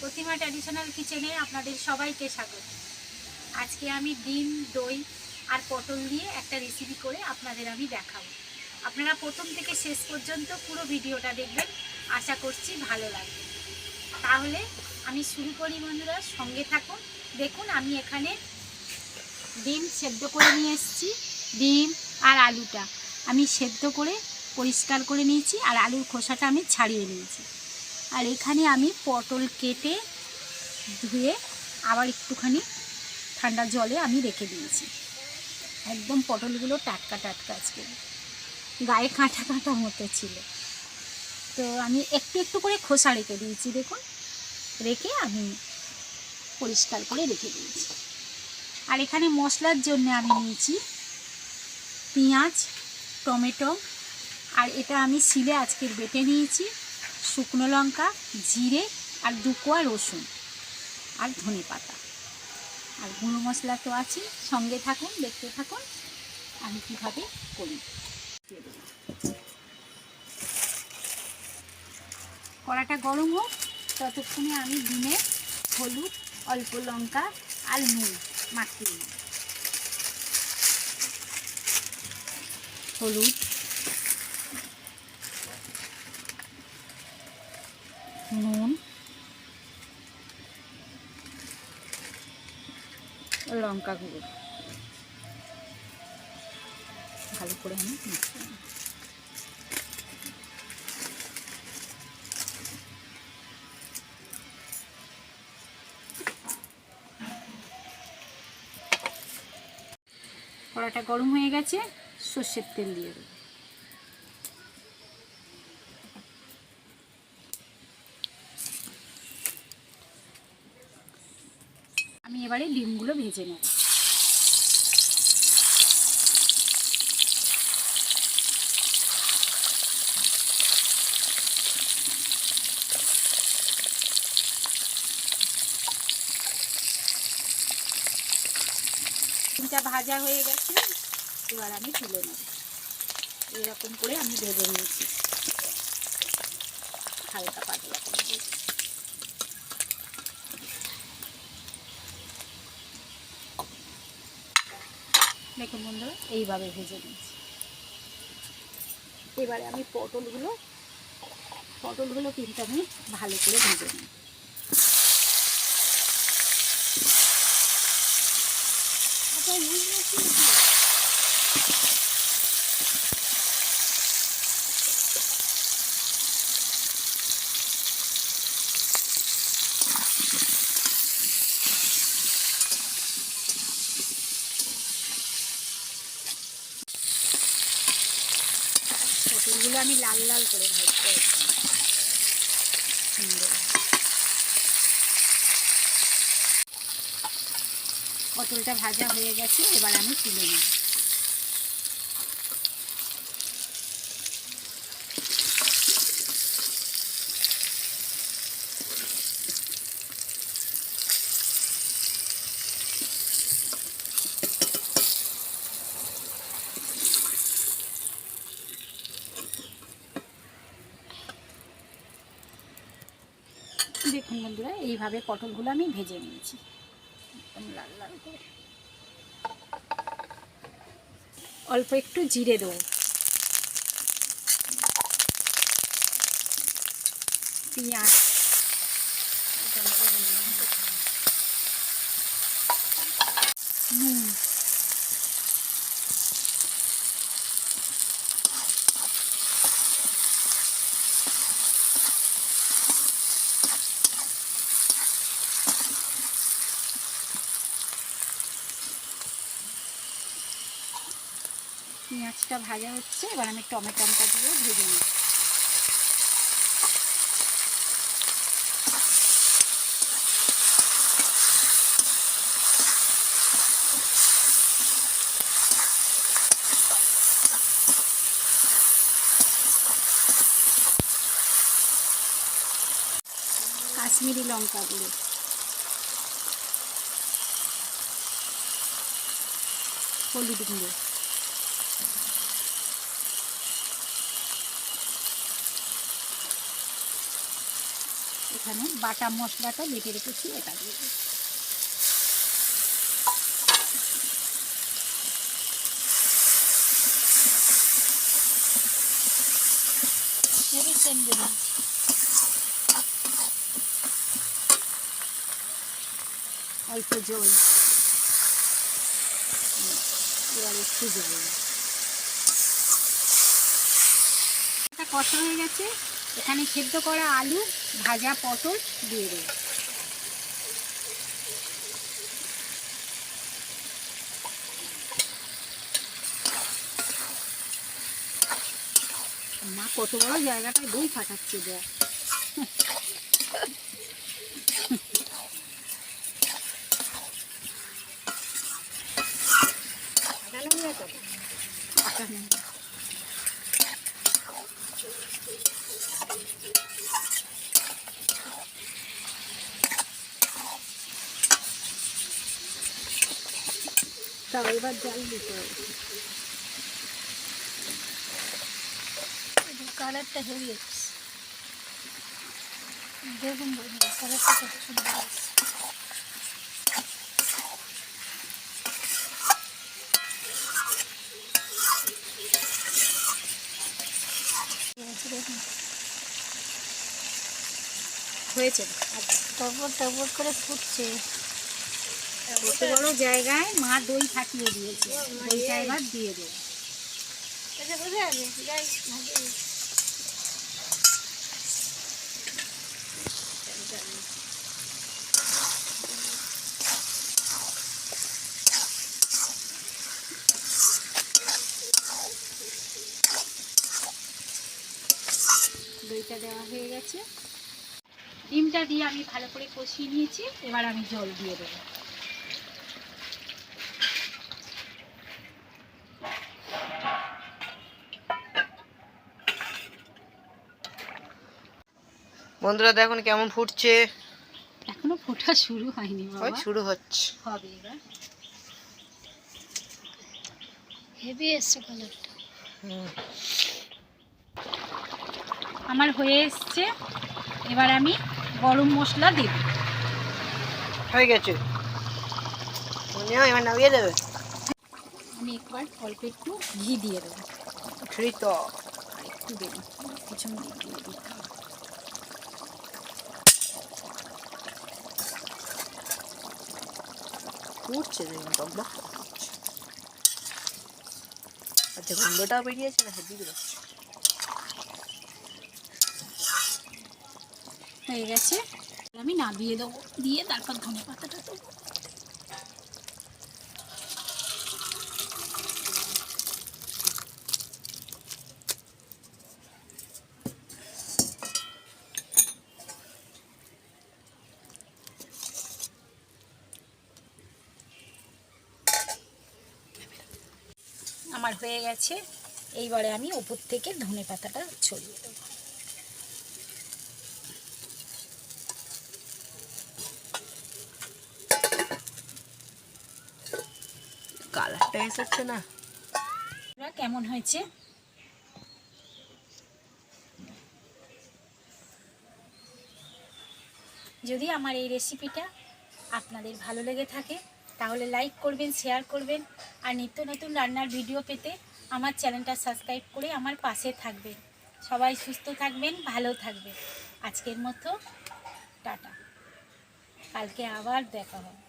প্রতিমা traditional কিচেনে আপনাদের সবাইকে স্বাগত। আজকে আমি ডিম, দই আর পটল দিয়ে একটা রেসিপি করে আপনাদের আমি দেখাবো। আপনারা প্রথম থেকে শেষ পর্যন্ত পুরো ভিডিওটা দেখবেন, আশা করছি ভালো লাগবে। তাহলে আমি শুরু করি বন্ধুরা, সঙ্গে থাকুন। দেখুন, আমি এখানে ডিম সেদ্ধ করে নিয়ে এসেছি, ডিম আর আলুটা। আমি সেদ্ধ করে পরিষ্কার করে নিয়েছি আর আলুর খোসাটা আমি ছাড়িয়ে নিয়েছি। আর এখানে আমি পটল কেটে ধুয়ে আবার একটুখানি ঠান্ডা জলে আমি রেখে দিয়েছি। একদম পটলগুলো টাটকা টাটকা আজকে। গায়ে কাঁটা কাঁটা মতো ছিল। তো আমি একটু একটু করে খোসা রেখে দিয়েছি, দেখুন। রেখে আমি পরিষ্কার করে রেখে দিয়েছি। আর এখানে মশলার জন্য আমি নিয়েছি পেঁয়াজ, টমেটো, আর এটা আমি শিলে আজকের বেটে নিয়েছি। শুকনো লঙ্কা, জিরে আর দু কোয়া রসুন আর ধনে পাতা। আর গুঁড়ো মশলা তো আছে সঙ্গে থাকুন, দেখতে থাকুন, আমি কীভাবে করি। কড়াটা গরম হোক, ততক্ষণে আমি ডিমে হলুদ, অল্প লঙ্কা আর নুন মাখিয়ে নিই। হলুদ নুন লঙ্কা গুঁড়ো। ভালো করে আমি কড়াটা গরম হয়ে গেছে সর্ষের তেল দিয়ে দেবো। আমি এবারে ডিমগুলো ভেজে নেব। ডিমটা ভাজা হয়ে গেছে, এবার আমি তুলে নেব। এরকম করে আমি ভেজে নিয়েছি। হালকা পাতলা করে। দিয়েছি দেখুন বন্ধুরা, এইভাবে ভেজে নিয়েছি। এবারে আমি পটলগুলো পটলগুলো কিন্তু আমি ভালো করে ভেজে নিই পটলগুলো আমি লাল লাল করে ভাজতে পটলটা ভাজা হয়ে গেছে এবার আমি তুলে নেব। দেখুন বন্ধুরা, এইভাবে পটলগুলো আমি ভেজে নিয়েছি। লাল লাল করে। অল্প একটু জিরে দেবো। পেঁয়াজ নুন পেঁয়াজটা ভাজা হচ্ছে এবার আমি টমেটোটা দিয়ে ভেজে নিই কাশ্মীরি লঙ্কা গুঁড়ো হলুদ গুঁড়ো। এখানে বাটা মশলাটা বেটে রেখেছি, এটা দিয়ে দেবো। Very tender. অল্প জল এবার একটু জল কষা হয়ে গেছে এখানে সেদ্ধ করা আলু, ভাজা পটল দিয়ে দেব। মা কত বড় জায়গাটায় দই ফাটাচ্ছে দেখ। তাও এবার জল দিতে হবে। কালারটা হেভি দেখুন কালারটা কত সুন্দর হয়েছে। টপর টপর করে ফুটছে। কত বড় জায়গায় মা দই ফাটিয়ে দিয়েছে। দইটা এবার দিয়ে দেবো। দইটা দেওয়া হয়ে গেছে। ডিমটা দিয়ে আমি ভালো করে কষিয়ে নিয়েছি। এবার আমি জল দিয়ে দেবো। বন্ধুরা দেখুন কেমন ফুটছে। এখনও ফোটা শুরু হয়নি বাবা। শুরু হচ্ছে। হবে এবার। হেভি এসছে কালারটা। আমার হয়ে এসছে। এবার আমি গরম মশলা দেব। হয়ে গেছে। এবার নামিয়ে দেবে। আমি একবার অল্প একটু ঘি দিয়ে দেবো। সেই তো। একটু দেবো। পিছন দিক দিয়ে দিতে ফুটছে দেখুন করে করছে আচ্ছা বেরিয়েছে না, হেভি বেরোচ্ছে হয়ে গেছে। আমি নামিয়ে দেবো, দিয়ে তারপর ধনে পাতাটা দেবো। আমার হয়ে গেছে। এইবারে আমি ওপর থেকে ধনে পাতাটা ছড়িয়ে দেবো। কালারটা এসেছে না। কেমন হয়েছে? যদি আমার এই রেসিপিটা আপনাদের ভালো লেগে থাকে তাহলে লাইক করবেন শেয়ার করবেন, আর নিত্য নতুন রান্নার ভিডিও পেতে আমার চ্যানেলটা সাবস্ক্রাইব করে আমার পাশে থাকবেন। সবাই সুস্থ থাকবেন, ভালো থাকবেন। আজকের মতো, টাটা। কালকে আবার দেখা হবে।